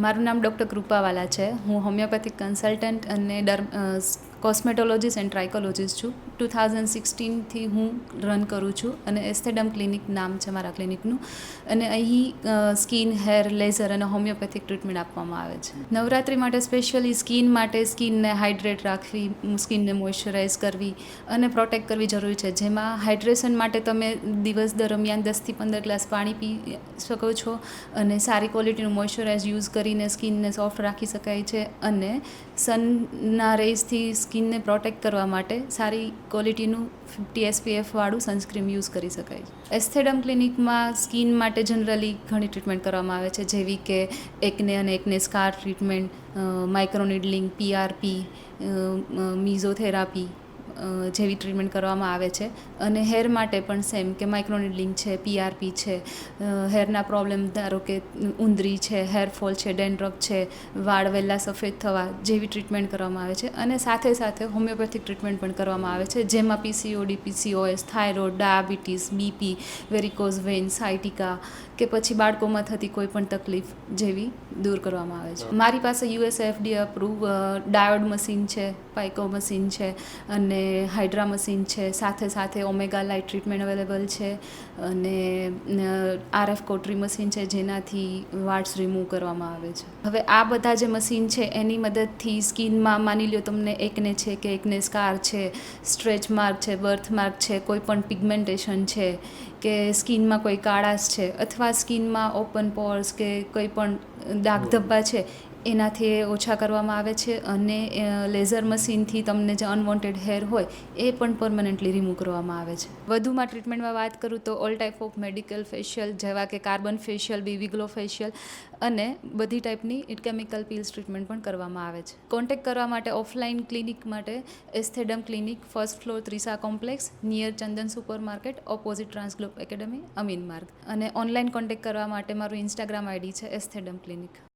મારું નામ ડૉક્ટર કૃપાવાલા છે. હું હોમિયોપેથિક કન્સલ્ટન્ટ અને ડર કોસ્મેટોલોજીસ્ટ એન્ડ ટ્રાઇકોલોજીસ્ટ છું. ટુ થાઉઝન્ડ સિક્સટીનથી હું રન કરું છું અને એસ્થેડમ ક્લિનિક નામ છે મારા ક્લિનિકનું. અને અહીં સ્કિન, હેર, લેઝર અને હોમિયોપેથિક ટ્રીટમેન્ટ આપવામાં આવે છે. નવરાત્રિ માટે સ્પેશિયલી સ્કિન માટે સ્કિનને હાઇડ્રેટ રાખવી, સ્કિનને મોઇશ્ચરાઇઝ કરવી અને પ્રોટેક્ટ કરવી જરૂરી છે. જેમાં હાઇડ્રેશન માટે તમે દિવસ દરમિયાન દસથી પંદર ગ્લાસ પાણી પી શકો છો અને સારી ક્વોલિટીનું મોઇશ્ચરાઇઝ યુઝ કરીને સ્કિનને સોફ્ટ રાખી શકાય છે અને સનના રેઝથી સ્કિનને પ્રોટેક્ટ કરવા માટે સારી ક્વોલિટીનું ફિફ્ટી એસપીએફવાળું વાળું સનસ્ક્રીમ યુઝ કરી શકાય. છે એસ્થેડમ ક્લિનિકમાં સ્કિન માટે જનરલી ઘણી ટ્રીટમેન્ટ કરવામાં આવે છે, જેવી કે એકને અને acne scar treatment microneedling PRP mesotherapy જેવી ટ્રીટમેન્ટ કરવામાં આવે છે. અને હેર માટે પણ સેમ કે માઇક્રોનિડલિંગ છે પીઆરપી છે હેરના પ્રોબ્લેમ ધારો કે ઉંદરી છે હેરફોલ છે ડેન્ડ્રફ છે વાળ વહેલા સફેદ થવા જેવી ટ્રીટમેન્ટ કરવામાં આવે છે. અને સાથે સાથે હોમિયોપેથિક ટ્રીટમેન્ટ પણ કરવામાં આવે છે જેમાં PCOD PCOS thyroid diabetes BP varicose vein sciatica કે પછી બાળકોમાં થતી કોઈ પણ તકલીફ જેવી દૂર કરવામાં આવે છે. મારી પાસે US FD approve diode machine છે પાઇકો મશીન છે અને હાઇડ્રા મશીન છે, સાથે સાથે ઓમેગા લાઇટ ટ્રીટમેન્ટ અવેલેબલ છે અને આરએફ કોટરી મશીન છે, જેનાથી વાટ્સ રિમૂવ કરવામાં આવે છે. હવે આ બધા જે મશીન છે, એની મદદથી સ્કિનમાં માની લો તમને એકને છે કે એકને સ્કાર છે, સ્ટ્રેચ માર્ક છે, બર્થ માર્ક છે, કોઈ પણ પિગમેન્ટેશન છે, કે સ્કિનમાં કોઈ કાળાશ છે, અથવા સ્કિનમાં ઓપન પોર્સ કે કોઈ પણ ડાઘ ધબ્બા છે એનાથી ઓછા કરવામાં આવે છે અને લેઝર મશીનથી તમને જે અનવોન્ટેડ હેર હોય, એ પણ પરમનન્ટલી રિમૂવ કરવામાં આવે છે. વધુમાં ટ્રીટમેન્ટમાં વાત કરું તો all type of medical facial જેવા કે carbon facial BV glow facial અને બધી ટાઈપની કેમિકલ પીલ્સ ટ્રીટમેન્ટ પણ કરવામાં આવે છે. કોન્ટેક્ટ કરવા માટે ઓફલાઈન ક્લિનિક માટે Esthedam clinic first floor Trisa complex near Chandan super market opposite Transglobe academy Amin Marg અને ઓનલાઈન કોન્ટેક્ટ કરવા માટે મારું ઇન્સ્ટાગ્રામ આઈડી છે એસ્થેડમ ક્લિનિક